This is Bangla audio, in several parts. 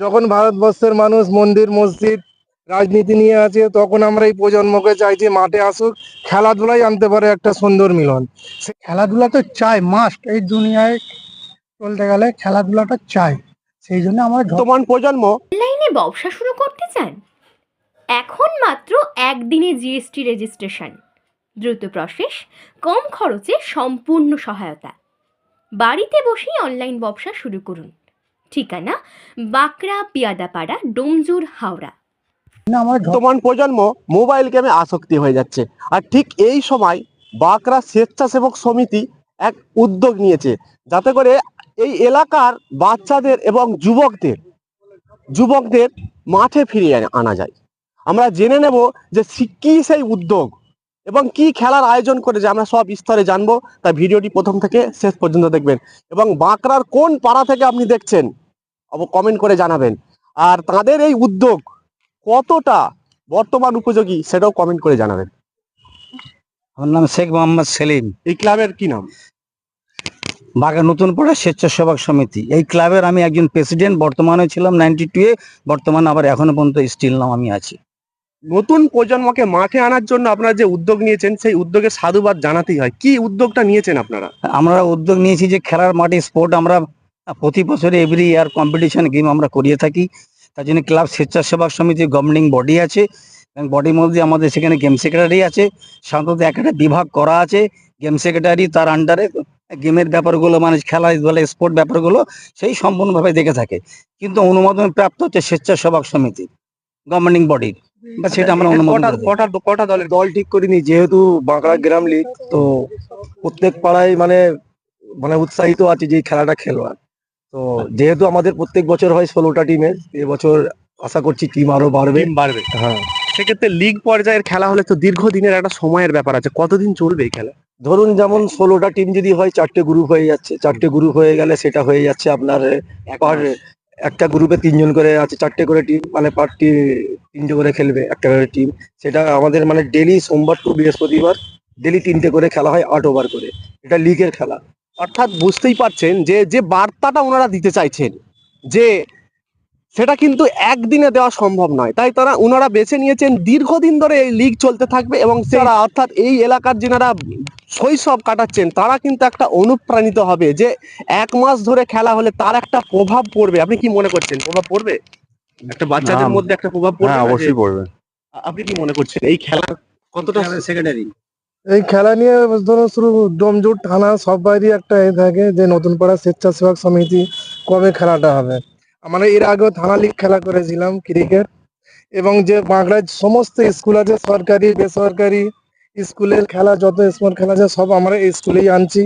যখন ভারতবর্ষের মানুষ মন্দির মসজিদ রাজনীতি নিয়ে আছে তখন আমরা এই প্রজন্মকে চাইছি মাঠে আসুক খেলাধুলাই আনতে পারে একটা সুন্দর মিলন। সে খেলাধুলা তো চাই মাস্ট এই দুনিয়ায় চলতে গেলে খেলাধুলাটা চাই সেই জন্য আমরা বর্তমান প্রজন্ম অনলাইনে ব্যবসা শুরু করতে চান? এখন মাত্র একদিনে জিএসটি রেজিস্ট্রেশন দ্রুত প্রসেস কম খরচে সম্পূর্ণ সহায়তা। বাড়িতে বসেই অনলাইন ব্যবসা শুরু করুন। ঠিকানা বাঁকড়া পিয়াদাপাড়া ডোমজুর হাওড়া। বর্তমান প্রজন্ম মোবাইল গেমে আসক্তি হয়ে যাচ্ছে। আর ঠিক এই সময় বাঁকড়া স্বেচ্ছাসেবক সমিতি এক উদ্যোগ নিয়েছে যাতে করে এই এলাকার বাচ্চাদের এবং যুবকদের যুবকদের মাঠে ফিরিয়ে আনা- যায়। আমরা জেনে নেব যে কি সেই উদ্যোগ। এবং কি খেলার আয়োজন করেছে আমরা সব স্তরে জানব। তাই ভিডিওটি প্রথম থেকে শেষ পর্যন্ত দেখবেন। এবং বাঁকড়ার কোন পাড়া থেকে আপনি দেখছেন কমেন্ট করে জানাবেন। আর তাদের এই উদ্যোগ কতটা বর্তমান উপযোগী সেটাও কমেন্ট করে জানাবেন। আমার নাম শেখ মোহাম্মদ সেলিম। এই ক্লাবের কি নাম? বাগা নতুন পড়া স্বেচ্ছাসেবক সমিতি। এই ক্লাবের আমি একজন প্রেসিডেন্ট বর্তমানে ছিলাম নাইনটি টু এ বর্তমানে আবার এখনও পর্যন্ত স্টিল নাম আমি আছি। নতুন প্রজন্মকে মাঠে আনার জন্য আপনারা যে উদ্যোগ নিয়েছেন, সেই উদ্যোগের সাধুবাদ জানাতেই হয়। কি উদ্যোগটা নিয়েছেন আপনারা? আমরা উদ্যোগ নিয়েছি যে খেলার মাঠে স্পোর্ট আমরা প্রতি বছরে এভরি ইয়ার কম্পিটিশন গেম আমরা করিয়ে থাকি। তার জন্য ক্লাব স্বেচ্ছাসেবক সমিতি গভর্নিং বডি আছে। এবং বডির মধ্যে আমাদের সেখানে গেম সেক্রেটারি আছে। সাধারণত একটা বিভাগ করা আছে। গেম সেক্রেটারি তার আন্ডারে গেমের ব্যাপারগুলো মানে খেলা বলে স্পোর্ট ব্যাপারগুলো সেই সম্পূর্ণভাবে দেখে থাকে। কিন্তু অনুমোদন প্রাপ্ত হচ্ছে স্বেচ্ছাসেবক সমিতি। গভর্নিং বডির বা সেটা আমরা অনুমোদন কটা কটা কটা দলের দল ঠিক করিনি যেহেতু বাঁকড়া গ্রাম লীগ তো প্রত্যেক পাড়ায় মানে মানে উৎসাহিত আছে যে খেলাটা খেলোয়ার তো যেহেতু আমাদের প্রত্যেক বছর হয় ষোলোটা টিমের এবছর আশা করছি টিম আরও বাড়বে। বাড়বে। হ্যাঁ। সেক্ষেত্রে লিগ পর্যায়ের খেলা হলে তো দীর্ঘদিনের একটা সময়ের ব্যাপার আছে। কতদিন চলবে এই খেলা? ধরুন যেমন ষোলোটা টিম যদি হয় চারটে গ্রুপ হয়ে যাচ্ছে। চারটে গ্রুপ হয়ে গেলে সেটা হয়ে যাচ্ছে আপনার পার একটা গ্রুপে তিনজন করে আছে, চারটে করে টিম মানে পার্টি তিনটে করে খেলবে, একটা করে টিম সেটা আমাদের মানে ডেলি সোমবার টু বৃহস্পতিবার ডেলি তিনটে করে খেলা হয় আট ওভার করে। এটা লিগের খেলা। অর্থাৎ বুঝতেই পারছেন যে যে বার্তাটা ওনারা দিতে চাইছেন, যে সেটা কিন্তু একদিনে দেওয়া সম্ভব নয়। তাই তারা ওনারা বেছে নিয়েছেন দীর্ঘদিন ধরে এই লিগ চলতে থাকবে এবং তারা অর্থাৎ এই এলাকার যেনারা শৈশব কাটাচ্ছেন তারা কিন্তু একটা অনুপ্রাণিত হবে যে এক মাস ধরে খেলা হলে তার একটা প্রভাব পড়বে। আপনি কি মনে করছেন? প্রভাব পড়বে? একটা বাচ্চাদের মধ্যে একটা প্রভাব পড়বে হ্যাঁ অবশ্যই পড়বে। আপনি কি মনে করছেন? এই খেলা কতটা সেক্রেটারি এই খেলা নিয়ে ধরো শুরু ডোমজুট থানা সবারই একটা এ থাকে যে নতুন পাড়া স্বেচ্ছাসেবক সমিতি কবে খেলাটা হবে? আমরা এর আগেও থানা লিগ খেলা করেছিলাম ক্রিকেট এবং যে বাংলার সমস্ত স্কুল আছে সরকারি বেসরকারি স্কুলের খেলা যত স্পোর্ট খেলা আছে সব আমরা এই স্কুলেই আনছি।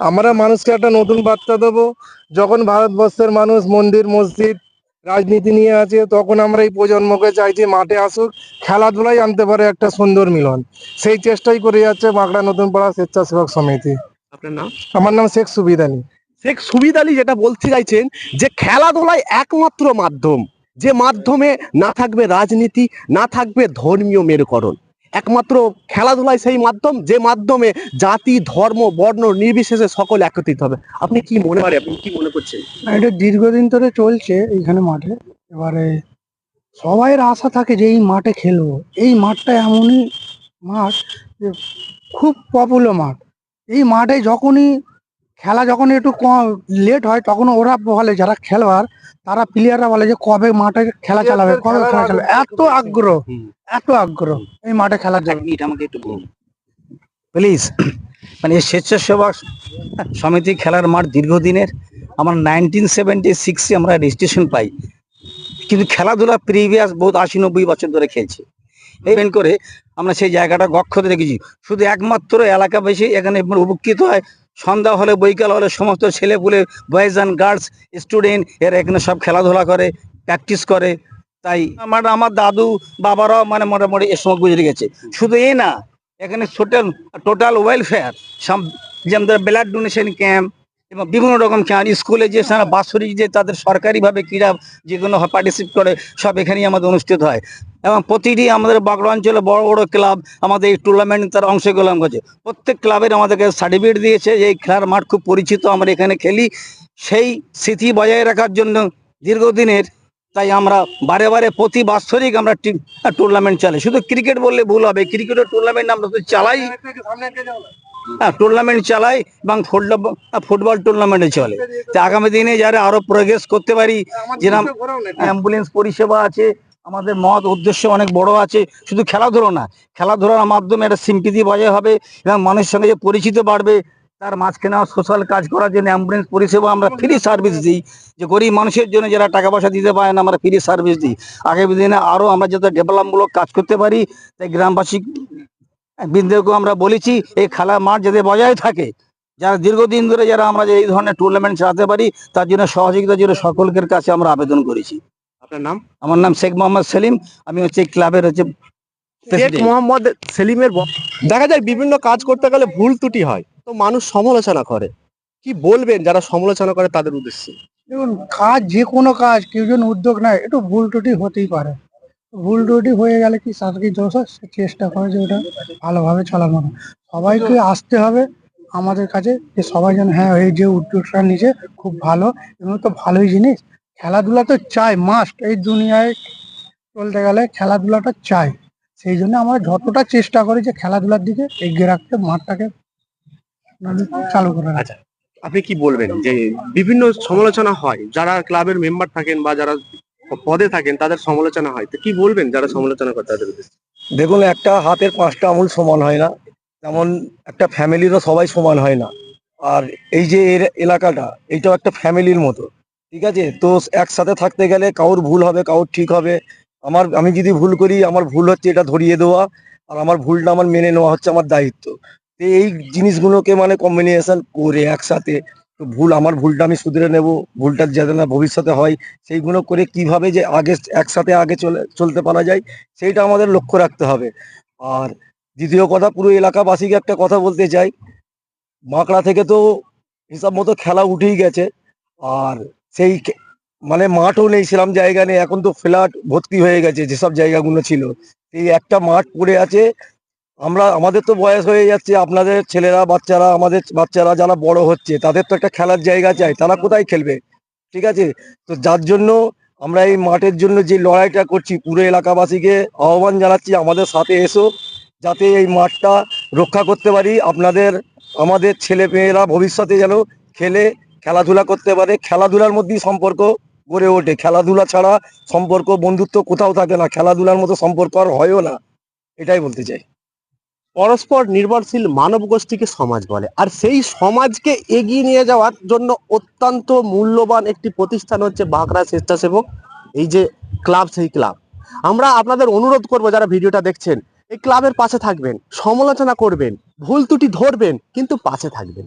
আমরা মানুষকে একটা নতুন বার্তা দেবো। যখন ভারতবর্ষের মানুষ মন্দির মসজিদ রাজনীতি নিয়ে আছে তখন আমরা এই প্রজন্মকে চাইছি মাঠে আসুক খেলাধুলাই আনতে পারে একটা সুন্দর মিলন। সেই চেষ্টাই করে যাচ্ছে বাঁকড়া নতুন পাড়া স্বেচ্ছাসেবক সমিতি। আপনার নাম? আমার নাম শেখ সুবিদানি। শেখ সুবিদ আলী যেটা বলতে চাইছেন যে খেলাধুলাই একমাত্র মাধ্যম, যে মাধ্যমে না থাকবে রাজনীতি, না থাকবে ধর্মীয় মেরুকরণ। একমাত্র খেলাধুলাই সেই মাধ্যম, যে মাধ্যমে জাতি, ধর্ম, বর্ণ নির্বিশেষে সকল একত্রিত হবে। আপনি কি মনে করেন? আপনি কি মনে করছেন? এটা দীর্ঘদিন ধরে চলছে এখানে মাঠে। এবারে সবাইয়ের আশা থাকে যে এই মাঠে খেলব। এই মাঠটা এমনই মাঠ যে খুব পপুলার মাঠ। এই মাঠে যখনই খেলা যখন একটু লেট হয় তখন ওরা বলে যারা খেলোয়াড় তারা প্লেয়াররা বলে যে কবে মাঠে খেলা চালাবে কবে খেলা চালাবে। এত আগ্রহ এত আগ্রহ এই মাঠে এটা আমাকে একটু বলুন। প্লিজ মানে এই স্বেচ্ছাসেবক সমিতি খেলার মাঠ দীর্ঘদিনের আমার নাইনটিন সেভেন্টি সিক্সে আমরা রেজিস্ট্রেশন পাই। কিন্তু খেলাধুলা প্রিভিয়াস বহুত আশি নব্বই বছর ধরে খেলছে। ইভেন্ট করে আমরা সেই জায়গাটা গক্ষতে রেখেছি শুধু একমাত্র এলাকাবাসী এখানে উপকৃত হয়। সন্ধ্যা হলে, বৈকাল হলে সমস্ত ছেলেপুলে বয়েজ অ্যান্ড গার্লস স্টুডেন্ট এরা এখানে সব খেলাধুলা করে প্র্যাকটিস করে। তাই আমার আমার দাদু বাবারাও মানে মোটামুটি এ সময় গুজরে গেছে। শুধু এই না, এখানে টোটাল টোটাল ওয়েলফেয়ার যেমন ব্লাড ডোনেশন ক্যাম্প এবং বিভিন্ন রকম ক্যাম্প স্কুলে যে সারা বাৎসরিক যে তাদের সরকারিভাবে ক্রীড়া যেগুলো পার্টিসিপেট করে, সব এখানেই আমাদের অনুষ্ঠিত হয়। এবং প্রতিটি আমাদের বাঁকুড়া অঞ্চলে বড় বড় ক্লাব আমাদের এই টুর্নামেন্ট তার অংশগ্রহণ করছে। প্রত্যেক ক্লাবের আমাদেরকে সার্টিফিকেট দিয়েছে যে এই খেলার মাঠ খুব পরিচিত আমরা এখানে খেলি। সেই স্মৃতি বজায় রাখার জন্য দীর্ঘদিনের তাই আমরা বারে বারে প্রতি বাৎসরিক আমরা টুর্নামেন্ট চালাই। শুধু ক্রিকেট বললে ভুল হবে ক্রিকেটের টুর্নামেন্ট আমরা তো চালাই। হ্যাঁ টুর্নামেন্ট চালাই এবং ফুটবল ফুটবল টুর্নামেন্টে চলে। তো আগামী দিনে যারা আরও প্রোগ্রেস করতে পারি যেরকম অ্যাম্বুলেন্স পরিষেবা আছে আমাদের মত উদ্দেশ্য অনেক বড় আছে, শুধু খেলাধুলো না, খেলাধুলার মাধ্যমে একটা সিম্পিতি বজায় হবে এবং মানুষের সঙ্গে যে পরিচিত বাড়বে, তার মাঝখানে সোশ্যাল কাজ করার জন্য অ্যাম্বুলেন্স পরিষেবা আমরা ফ্রি সার্ভিস দিই, যে গরিব মানুষের জন্য যারা টাকা পয়সা দিতে পারে না, আমরা ফ্রি সার্ভিস দিই। আগামী দিনে আরও আমরা যাতে ডেভেলপমূলক কাজ করতে পারি, তাই গ্রামবাসী, বৃন্দকেও আমরা বলেছি, এই খেলা মাঠ যাতে বজায় থাকে, যারা দীর্ঘদিন ধরে যারা আমরা যে এই ধরনের টুর্নামেন্ট চালাতে পারি, তার জন্য সহযোগিতার জন্য সকলের কাছে আমরা আবেদন করেছি। আপনার নাম? আমার নাম শেখ মোহাম্মদ সেলিম আমি হচ্ছে ক্লাবের হচ্ছে শেখ মোহাম্মদ সেলিমের দেখা যায় বিভিন্ন কাজ করতে গেলে ভুল ত্রুটি হয়। তো মানুষ সমালোচনা করে। কি বলবেন যারা সমালোচনা করে তাদের উদ্দেশ্যে? দেখুন কাজ যে কোনো কাজ কেউ যেন উদ্যোগ নেয় একটু ভুল ত্রুটি হতেই পারে। ভুল ত্রুটি হয়ে গেলে কি তাদেরকে দোষ হয়? সে চেষ্টা করে যে ওটা ভালোভাবে চালানো হয়। সবাইকে আসতে হবে আমাদের কাছে যে সবাই যেন হ্যাঁ এই যে উদ্যোগটা নিচে খুব ভালো। এগুলো তো ভালোই জিনিস। খেলাধুলা তো চাই মাস্ট এই দুনিয়ায় চলতে গেলে খেলাধুলাটা চাই। সেই জন্য আমরা যতটা চেষ্টা করি যে খেলাধুলার দিকে এগিয়ে রাখতে মাঠটাকে চালু করে আচ্ছা আপনি কি বলবেন যে বিভিন্ন সমালোচনা হয় যারা ক্লাবের মেম্বার থাকেন বা যারা পদে থাকেন তাদের সমালোচনা হয় তো কি বলবেন যারা সমালোচনা করে তাদের দেখুন একটা হাতের পাঁচটা আঙুল সমান হয় না যেমন একটা ফ্যামিলিরও সবাই সমান হয় না। আর এই যে এর এলাকাটা এইটাও একটা ফ্যামিলির মতো। ঠিক আছে? তো একসাথে থাকতে গেলে কাউর ভুল হবে, কাউর ঠিক হবে। আমার, আমি যদি ভুল করি, আমার ভুল হচ্ছে এটা ধরিয়ে দেওয়া আর আমার ভুলটা আমার মেনে নেওয়া হচ্ছে আমার দায়িত্ব। তো এই জিনিসগুলোকে মানে কম্বিনেশন করে একসাথে তো ভুল, আমার ভুলটা আমি শুধরে নেব, ভুলটা যাতে না ভবিষ্যতে হয়, সেইগুলো করে কীভাবে যে আগে, একসাথে আগে চলে, চলতে পারা যায়, সেইটা আমাদের লক্ষ্য রাখতে হবে। আর দ্বিতীয় কথা, পুরো এলাকাবাসীকে একটা কথা বলতে চাই। বাঁকড়া থেকে তো হিসাব মতো খেলা উঠেই গেছে। আর সেই মানে মাঠও নেই সেরকম জায়গা নেই। এখন তো ফ্ল্যাট ভর্তি হয়ে গেছে, যেসব জায়গাগুলো ছিল। এই একটা মাঠ পড়ে আছে। আমরা, আমাদের তো বয়স হয়ে যাচ্ছে। আপনাদের ছেলেরা, বাচ্চারা, আমাদের বাচ্চারা যারা বড় হচ্ছে, তাদের তো একটা খেলার জায়গা চাই। তারা কোথায় খেলবে? ঠিক আছে? তো যার জন্য আমরা এই মাঠের জন্য যে লড়াইটা করছি, পুরো এলাকাবাসীকে আহ্বান জানাচ্ছি, আমাদের সাথে এসো, যাতে এই মাঠটা রক্ষা করতে পারি। আপনাদের, আমাদের ছেলে মেয়েরা ভবিষ্যতে যেন খেলে খেলাধুলা করতে পারে, খেলাধুলার মধ্যেই সম্পর্ক গড়ে ওঠে। খেলাধুলা ছাড়া সম্পর্ক, বন্ধুত্ব কোথাও থাকে না, খেলাধুলার মতো সম্পর্ক আর হয়ও না, এটাই বলতে চাই। পরস্পর নির্ভরশীল মানব গোষ্ঠীকে সমাজ বলে, আর সেই সমাজকে এগিয়ে নিয়ে যাওয়ার জন্য অত্যন্ত মূল্যবান একটি প্রতিষ্ঠান হচ্ছে বাঁকড়া স্বেচ্ছাসেবক, এই যে ক্লাব, সেই ক্লাব। আমরা আপনাদের অনুরোধ করব, যারা ভিডিওটা দেখছেন, এই ক্লাবের পাশে থাকবেন, সমালোচনা করবেন, ভুল ত্রুটি ধরবেন, কিন্তু পাশে থাকবেন।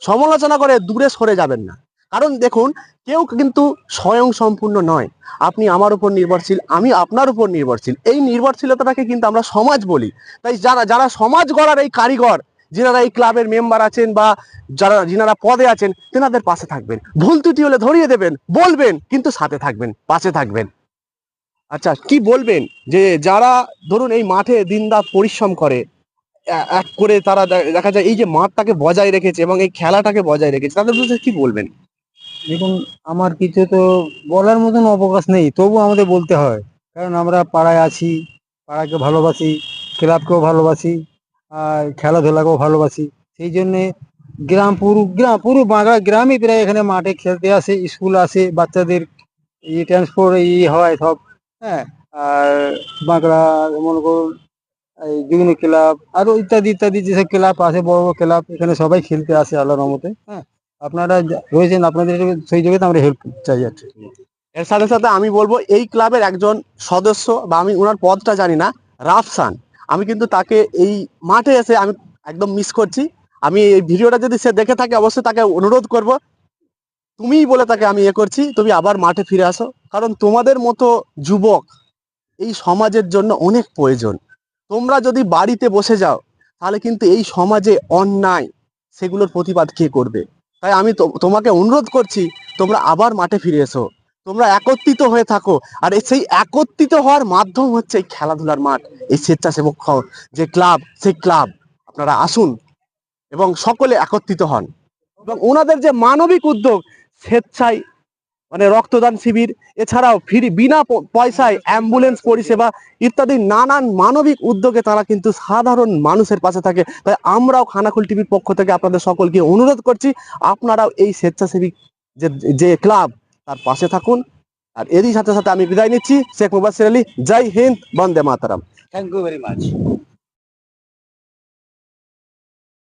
সমালোচনা করে দূরে সরে যাবেন না। কারণ দেখুন, কেউ কিন্তু স্বয়ং সম্পূর্ণ নয়। আপনি আমার উপর নির্ভরশীল, আমি আপনার উপর নির্ভরশীল। এই নির্ভরশীলতাটাকে কিন্তু আমরা সমাজ বলি। তাই যারা যারা সমাজ গড়ার এই কারিগর, যিনারা এই ক্লাবের মেম্বার আছেন বা যারা, যিনারা পদে আছেন, তেনাদের পাশে থাকবেন। ভুল ত্রুটি হলে ধরিয়ে দেবেন, বলবেন, কিন্তু সাথে থাকবেন, পাশে থাকবেন। আচ্ছা কি বলবেন? যে যারা, ধরুন এই মাঠে দিনরাত পরিশ্রম করে এক করে তারা দেখা যায় এই যে মাঠটাকে বজায় রেখেছে এবং এই খেলাটাকে বজায় রেখেছে, তাদের বিরুদ্ধে কি বলবেন? দেখুন, আমার কিছু তো বলার মতন অবকাশ নেই তবু আমাদের বলতে হয়। কারণ আমরা পাড়ায় আছি, পাড়াকে ভালোবাসি, ক্লাবকেও ভালোবাসি, আর খেলাধুলাকেও ভালোবাসি। সেই জন্যে গ্রাম পুরো গ্রাম পুরো বাংলা গ্রামই প্রায় এখানে মাঠে খেলতে আসে, স্কুল আসে, বাচ্চাদের ই ট্রান্সপোর্ট ই হয় সব। হ্যাঁ আর বাঁকড়া, মনে করুন এই বিভিন্ন ক্লাব আরও ইত্যাদি ইত্যাদি যেসব ক্লাব আছে, বড় বড় ক্লাব, এখানে সবাই খেলতে আসে আল্লাহর রহমতে হ্যাঁ? আপনারা রয়েছেন, আপনাদের সেই জায়গাতে আমরা হেল্প চাই আর। এর সাথে সাথে আমি বলব, এই ক্লাবের একজন সদস্য, বা আমি ওনার পদটা জানি না, রাফসান। আমি কিন্তু তাকে এই মাঠে এসে আমি একদম মিস করছি। আমি এই ভিডিওটা যদি সে দেখে থাকে, অবশ্যই তাকে অনুরোধ করব, তুমিই বলে তাকে আমি এ করছি, তুমি আবার মাঠে ফিরে আসো। কারণ তোমাদের মতো যুবক এই সমাজের জন্য অনেক প্রয়োজন। তোমরা যদি বাড়িতে বসে যাও, তাহলে কিন্তু এই সমাজে অন্যায়, সেগুলোর প্রতিবাদ কে করবে? তাই আমি তোমাকে অনুরোধ করছি, তোমরা আবার মাঠে ফিরে এসো। তোমরা একত্রিত হয়ে থাকো। আর সেই একত্রিত হওয়ার মাধ্যম হচ্ছে এই খেলাধুলার মাঠ, এই স্বেচ্ছাসেবক যে ক্লাব সেই ক্লাব। আপনারা আসুন এবং সকলে একত্রিত হন। এবং ওনাদের যে মানবিক উদ্যোগ, স্বেচ্ছায় মানে রক্তদান শিবির, এছাড়াও ফ্রি, বিনা পয়সায় অ্যাম্বুলেন্স পরিষেবা ইত্যাদি নানান মানবিক উদ্যোগে তারা কিন্তু সাধারণ মানুষের পাশে থাকে। তাই আমরাও খানাকুল টিভির পক্ষ থেকে আপনাদের সকলকে অনুরোধ করছি, আপনারাও এই স্বেচ্ছাসেবী যে যে ক্লাব, তার পাশে থাকুন। আর এরই সাথে সাথে আমি বিদায় নিচ্ছি। শেখ মুবাসির আলী, জয় হিন্দ, বন্দে Mataram. Thank you very much